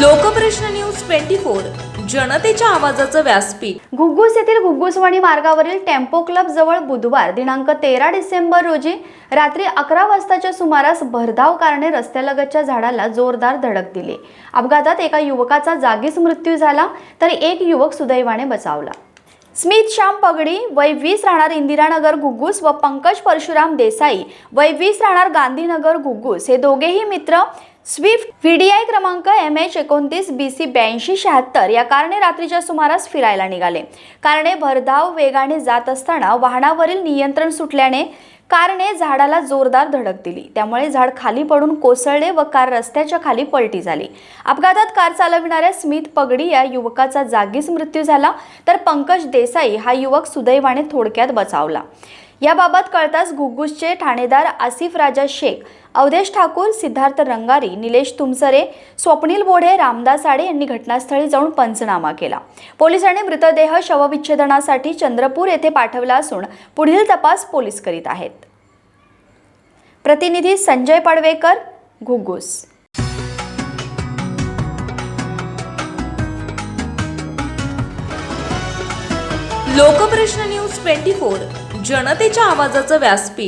Lokprashna news twenty four जनतेच्या आवाजाचं व्यासपीठ. घुग्गुस येथील घुग्गुसवाणी मार्गावरील टेम्पो क्लब जवळ बुधवार दिनांक तेरा डिसेंबर रोजी रात्री अकरा वाजताच्या सुमारास भरधाव कारणे रस्त्यालगतच्या झाडाला जोरदार धडक दिली. अपघातात एका युवकाचा जागीच मृत्यू झाला तर एक युवक सुदैवाने बचावला. स्मित श्याम पगडी वय वीस राहणार इंदिरानगर घुग्गुस व पंकज परशुराम देसाई वय वीस राहणार गांधीनगर घुग्गुस हे दोघेही मित्र स्विफ्ट व्हीडीआय क्रमांक एम एच एकोणतीस बी सी ब्याऐंशी शहात्तर या कारणे रात्रीच्या सुमारास फिरायला निघाले. कारणे भरधाव वेगाने जात असताना वाहनावरील नियंत्रण सुटल्याने कारने झाडाला जोरदार धडक दिली. त्यामुळे झाड खाली पडून कोसळले व कार रस्त्याच्या खाली पलटी झाली. अपघातात कार चालविणाऱ्या स्मित पगडी या युवकाचा जागीच मृत्यू झाला तर पंकज देसाई हा युवक सुदैवाने थोडक्यात बचावला. याबाबत कळताच घुगुसचे ठाणेदार आसिफ राजा शेख अवधेश ठाकूर सिद्धार्थ रंगारी निलेश तुमसरे स्वप्नील बोढे रामदास आडे यांनी घटनास्थळी जाऊन पंचनामा केला. पोलिसांनी मृतदेह शवविच्छेदनासाठी चंद्रपूर येथे पाठवला असून पुढील तपास पोलीस करीत आहेत. प्रतिनिधी Sanjay Padwekar Ghugus Lokprashna news twenty four जनतेच्या आवाजाचं व्यासपीठ.